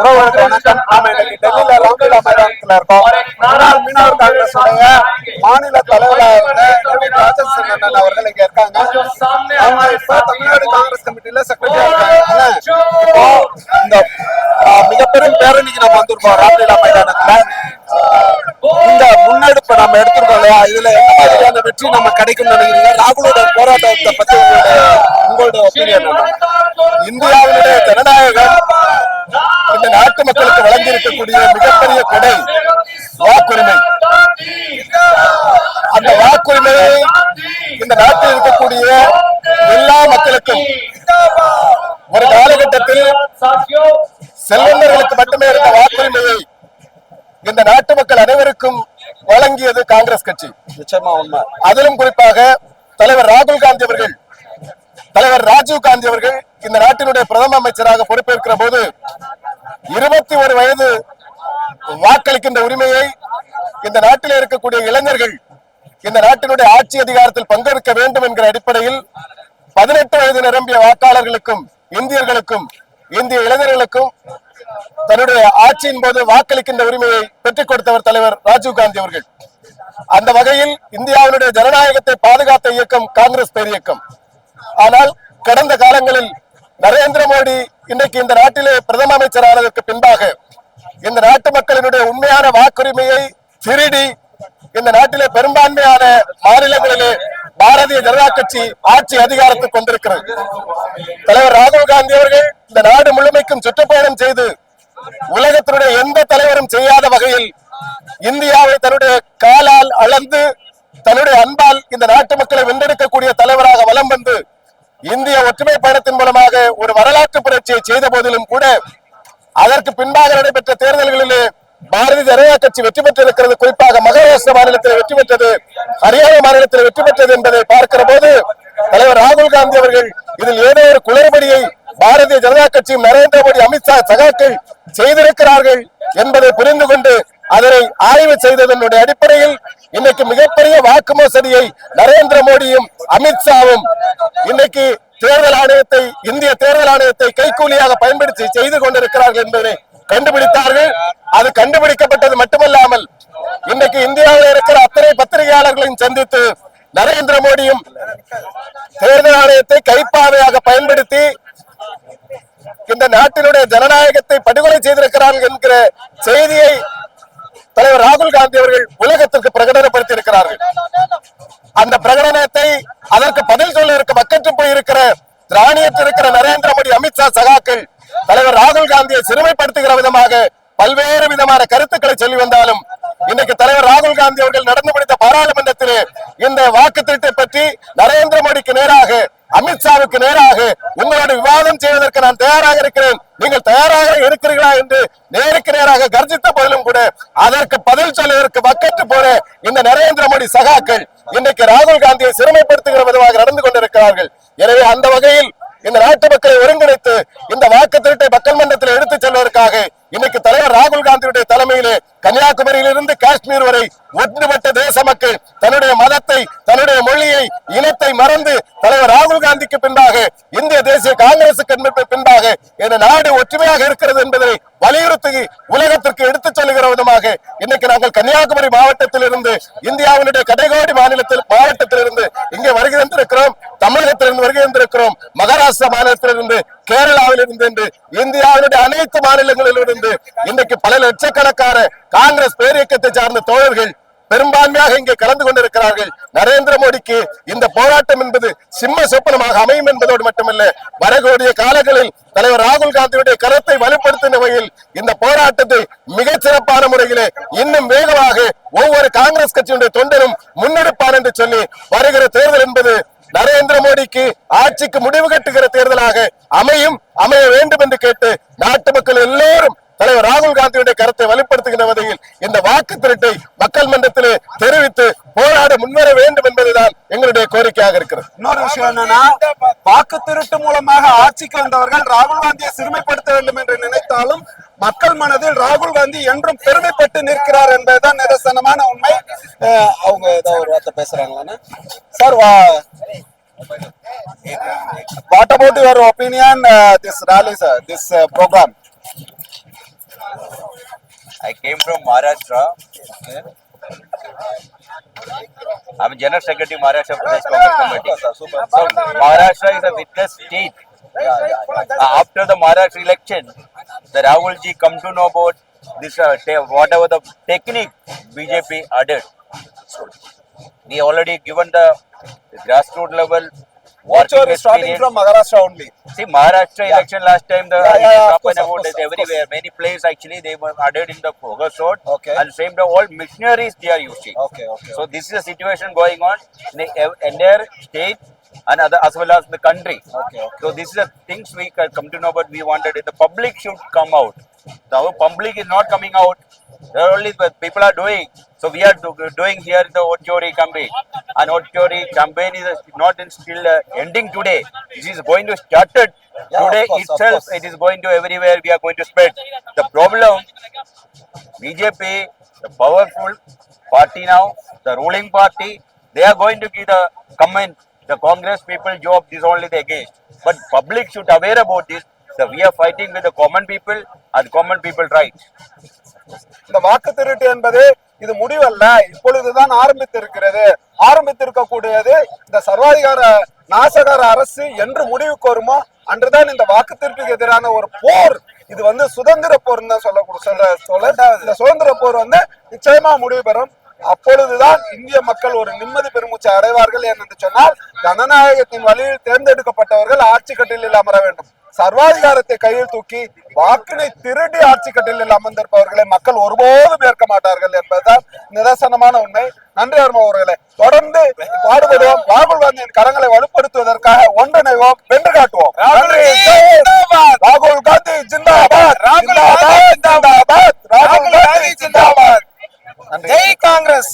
உறவுகளுக்கு வணக்கம் நாம இன்னைக்கு டெல்லியில ராம்லீலா மைதானத்துல இருக்கோம் முன்னாள் மீனவர் காங்கிரஸ் உடைய மாநில தலைவராக அண்ணன் அவர்கள் இங்க இருக்காங்க அவங்க இப்ப தமிழ்நாடு காங்கிரஸ் கமிட்டில செக்ரட்டரியா இருக்காங்க இப்போ இந்த மிகப்பெரும் பேரணிக்கு நம்ம வந்திருக்கோம் ராம்லீலா மைதானத்துல இந்த முன்னெடுப்பை நம்ம எடுத்திருக்கோம் இல்லையா இதுல எந்த மாதிரியான வெற்றி நம்ம கிடைக்கும்னு நினைக்கிறீங்க ராகுலோட போராட்டத்தை பத்தி உங்களோட உங்களோட ஒப்பீனியன் இந்தியாவினுடைய ஜனநாயக இந்த நாட்டு மக்களுக்கு வழங்கி இருக்கக்கூடிய மிகப்பெரிய கொடை வாக்குரிமை. அந்த வாக்குரிமையை இந்த நாட்டில் இருக்கக்கூடிய எல்லா மக்களுக்கும். ஒரு காலகட்டத்தில் செல்வந்தர்களுக்கு மட்டுமே இருந்த வாக்குரிமையை இந்த நாட்டு மக்கள் அனைவருக்கும் வழங்கியது காங்கிரஸ் கட்சி. நிச்சயமா உண்மை. அதிலும் குறிப்பாக தலைவர் ராகுல் காந்தி அவர்கள் தலைவர் ராஜீவ் காந்தி அவர்கள் இந்த நாட்டினுடைய பிரதம அமைச்சராக பொறுப்பேற்கிற போது இருபத்தி ஒரு வயது வாக்களிக்கின்ற உரிமையை இந்த நாட்டில் இருக்கக்கூடிய இளைஞர்கள் இந்த நாட்டினுடைய ஆட்சி அதிகாரத்தில் பங்கெடுக்க வேண்டும் என்கிற அடிப்படையில் பதினெட்டு வயது நிரம்பிய வாக்காளர்களுக்கும் இந்தியர்களுக்கும் இந்திய இளைஞர்களுக்கும் தன்னுடைய ஆட்சியின் போது வாக்களிக்கின்ற உரிமையை பெற்றுக் கொடுத்தவர் தலைவர் ராஜீவ் காந்தி அவர்கள். அந்த வகையில் இந்தியாவினுடைய ஜனநாயகத்தை பாதுகாத்த இயக்கம் காங்கிரஸ் பேரியக்கம். ஆனால் கடந்த காலங்களில் நரேந்திர மோடி இன்றைக்கு இந்த நாட்டிலே பிரதம அமைச்சரானதற்கு பின்பாக இந்த நாட்டு மக்களினுடைய உண்மையான வாக்குரிமையை திருடி இந்த நாட்டிலே பெரும்பான்மையான மாநிலங்களிலே பாரதிய ஜனதா கட்சி ஆட்சி அதிகாரத்தை கொண்டிருக்கிறது தலைவர் ராகுல் காந்தி அவர்கள் இந்த நாடு முழுமைக்கும் சுற்றுப்பயணம் செய்து உலகத்தினுடைய எந்த தலைவரும் செய்யாத வகையில் இந்தியாவை தன்னுடைய காலால் அளந்து தன்னுடைய அன்பால் இந்த நாட்டு மக்களை வென்றெடுக்கக்கூடிய தலைவராக வலம் வந்து இந்திய ஒற்றுமை பயணத்தின் மூலமாக ஒரு வர வரலாற்று புரட்சியை செய்த போதிலும் கூட அதற்கு பின்பாக நடைபெற்ற தேர்தல்களிலே பாரதிய ஜனதா கட்சி வெற்றி பெற்றிருக்கிறது. குறிப்பாக மகாராஷ்டிர மாநிலத்தில் வெற்றி பெற்றது ஹரியானா மாநிலத்தில் வெற்றி பெற்றது என்பதை பார்க்கிற போது தலைவர் ராகுல் காந்தி அவர்கள் இதில் ஏதோ ஒரு குளறுபடியை பாரதிய ஜனதா கட்சியும் நரேந்திர மோடி அமித்ஷா சகாக்கள் செய்திருக்கிறார்கள் என்பதை புரிந்து கொண்டு அதனை ஆய்வு செய்ததனுடைய அடிப்படையில் இன்னைக்கு மிகப்பெரிய வாக்கு மோசடியை நரேந்திர மோடியும் அமித்ஷாவும் இன்னைக்கு தேர்தல் ஆணையத்தை இந்திய தேர்தல் ஆணையத்தை கைகூலியாக பயன்படுத்தி செய்து கொண்டிருக்கிறார்கள் என்பதை கண்டுபிடித்தார்கள். அது கண்டுபிடிக்கப்பட்டது மட்டுமல்லாமல் இன்றைக்கு இந்தியாவில் இருக்கிற அத்தனை பத்திரிகையாளர்களையும் சந்தித்து நரேந்திர மோடியும் தேர்தல் ஆணையத்தை கைப்பாவையாக பயன்படுத்தி இந்த நாட்டினுடைய ஜனநாயகத்தை படுகொலை செய்திருக்கிறார்கள் என்கிற செய்தியை தலைவர் ராகுல் காந்தி அவர்கள் உலகத்திற்கு பிரகடனப்படுத்தி இருக்கிறார்கள் அந்த பிரகடனத்தை அதற்கு பதில் சொல்ல இருக்க மக்கற்று போய் இருக்கிற திராணியத்தில் இருக்கிற நரேந்திர மோடி அமித்ஷா சகாக்கள் தலைவர் ராகுல் காந்தியை சிறுமைப்படுத்துகிற விதமாக பல்வேறு விதமான கருத்துக்களை சொல்லி வந்தாலும் இன்னைக்கு தலைவர் ராகுல் காந்தி அவர்கள் நடந்து முடித்த பாராளுமன்றத்திலே இந்த வாக்கு திருட்டை பற்றி நரேந்திர மோடிக்கு நேராக அமித்ஷாவுக்கு நேராக உங்களோட விவாதம் செய்வதற்கு நான் தயாராக இருக்கிறேன். நீங்கள் தயாராக இருக்கிறீர்களா என்று நேருக்கு நேராக கர்ஜித்த போதிலும் கூட அதற்கு பதில் சொல்வதற்கு வக்கற்று போற இந்த நரேந்திர மோடி சகாக்கள் இன்னைக்கு ராகுல் காந்தியை சிறுமைப்படுத்துகிற விதமாக நடந்து கொண்டிருக்கிறார்கள். எனவே அந்த வகையில் இந்த நாட்டு மக்களை ஒருங்கிணைத்து இந்த வாக்கு திருட்டை மக்கள் மன்றத்தில் எடுத்துச் செல்வதற்காக இன்னைக்கு தலைவர் ராகுல் காந்தியுடைய தலைமையிலே கன்னியாகுமரியிலிருந்து காஷ்மீர் வரை ஒன்றுபட்ட தேச மக்கள் தன்னுடைய மதத்தை தன்னுடைய மொழியை இனத்தை மறந்து தலைவர் ராகுல் காந்திக்கு பின்பாக இந்திய தேசிய காங்கிரசுக்கு பின்பாக இந்த நாடு ஒற்றுமையாக இருக்கிறது என்பதை வலியுறுத்தி உலகத்திற்கு எடுத்துச் செல்கிற விதமாக இன்னைக்கு நாங்கள் கன்னியாகுமரி மாவட்டத்தில் இருந்து இந்தியாவினுடைய கடைகோடி மாநிலத்தில் மாவட்டத்தில் இருந்து இங்கே வருகை தந்திருக்கிறோம் தமிழகத்திலிருந்து வருகை தந்திருக்கிறோம் மகாராஷ்டிரா மாநிலத்திலிருந்து கேரளாவிலிருந்து என்று இந்தியாவினுடைய அனைத்து மாநிலங்களிலிருந்து இன்னைக்கு பல லட்சக்கணக்கான காங்கிரஸ் பேரியக்கத்தை சார்ந்த தோழர்கள் பெரும்பான்மையாக இங்கே கலந்து கொண்டிருக்கிறார்கள். நரேந்திர மோடிக்கு இந்த போராட்டம் என்பது சிம்ம சொப்பனமாக அமையும் என்பதோடு மட்டுமல்ல வரக்கூடிய காலங்களில் தலைவர் ராகுல் காந்தியுடைய கருத்தை வலுப்படுத்தும் வகையில் இந்த போராட்டத்தை மிகச் சிறப்பான முறையிலே இன்னும் வேகமாக ஒவ்வொரு காங்கிரஸ் கட்சியினுடைய தொண்டரும் முன்னெடுப்பார் என்று சொல்லி வருகிற தேர்தல் என்பது நரேந்திர மோடிக்கு ஆட்சிக்கு முடிவு கட்டுகிற தேர்தலாக அமையும் அமைய வேண்டும் என்று கேட்டு நாட்டு மக்கள் எல்லோரும் தலைவர் ராகுல் காந்தியுடைய கருத்தை வலுப்படுத்துகின்ற வகையில் இந்த வாக்கு திருட்டை மக்கள் மன்றத்திலே தெரிவித்து போராட முன்வர வேண்டும் என்பதுதான் எங்களுடைய கோரிக்கையாக இருக்கிறது. இன்னொரு விஷயம் என்னன்னா வாக்கு திருட்டு மூலமாக ஆட்சிக்கு வந்தவர்கள் ராகுல் காந்தியை சிறுமைப்படுத்த வேண்டும் என்று நினைத்தாலும் மக்கள் மனதில் ராகுல் காந்தி என்றும் பெருமைப்பட்டு நிற்கிறார் என்பதுதான் நிதர்சனமான உண்மை. அஹ் அவங்க ஏதாவது ஒரு வார்த்தை பேசுறாங்களான்னு sir what about your opinion this rally sir this programme I came from Maharashtra. I'm General Secretary Maharashtra Pradesh Congress Committee. So Maharashtra is a witness state. Uh, After the Maharashtra election, the Rahul ji come to know about this uh, te- whatever the technique BJP added. We already given the grassroots level. Your working starting from Maharashtra only? See, Maharashtra election last time, the Yeah, yeah, yeah, course, about course, is everywhere. Many places actually they were added in the progress road. Okay. And same the all missionaries they are using. Okay, okay. So this is a situation going on in the entire state and other as well as the country. Okay, okay. So this is the things we come to know, but we wanted it. The public should come out. The public is not coming out. There are only people are doing. So we are do, doing here the Ochori campaign. And Ochori campaign is not in still uh, ending today. This is going to start it Yeah, of today course, of itself. course. It is going to everywhere. We are going to spread. The problem BJP, the powerful party now, the ruling party, they are going to give the comment. The Congress people job is only the against. But public should aware about this. So we are fighting with the common people and common people rights. இந்த வாக்கு திருட்டு என்பது இது முடிவல்ல. இப்பொழுதுதான் ஆரம்பித்திருக்கிறது. ஆரம்பித்திருக்கக்கூடியது இந்த சர்வாதிகார நாசகார அரசு என்று முடிவுக்கு வருமோ அன்றுதான் இந்த வாக்கு திருட்டுக்கு எதிரான ஒரு போர். இது வந்து சுதந்திர போர் தான் சொல்ல சொல்ற சொல்ல இந்த சுதந்திர போர் வந்து நிச்சயமா முடிவு பெறும். அப்பொழுதுதான் இந்திய மக்கள் ஒரு நிம்மதி பெருமூச்சு அடைவார்கள் என்று சொன்னால் ஜனநாயகத்தின் வழியில் தேர்ந்தெடுக்கப்பட்டவர்கள் ஆட்சி கட்டிலில் அமர வேண்டும். சர்வாதிகாரத்தை கையில் தூக்கி வாக்கினை திருடி ஆட்சி கட்டிலில் அமர்ந்திருப்பவர்களை மக்கள் ஒருபோதும் ஏற்க மாட்டார்கள் என்பதுதான் நிதர்சனமான உண்மை. நன்றி அருமா அவர்களே. தொடர்ந்து பாடுபடுவோம். ராகுல் காந்தியின் கரங்களை வலுப்படுத்துவதற்காக ஒன்றிணைவோம். வென்று காட்டுவோம். ராகுல் காந்தி ஜிந்தாபாத். ராகுல் காந்தி ஜிந்தாபாத். ராகுல் காந்தி ஜிந்தாபாத். ஜெய் காங்கிரஸ்.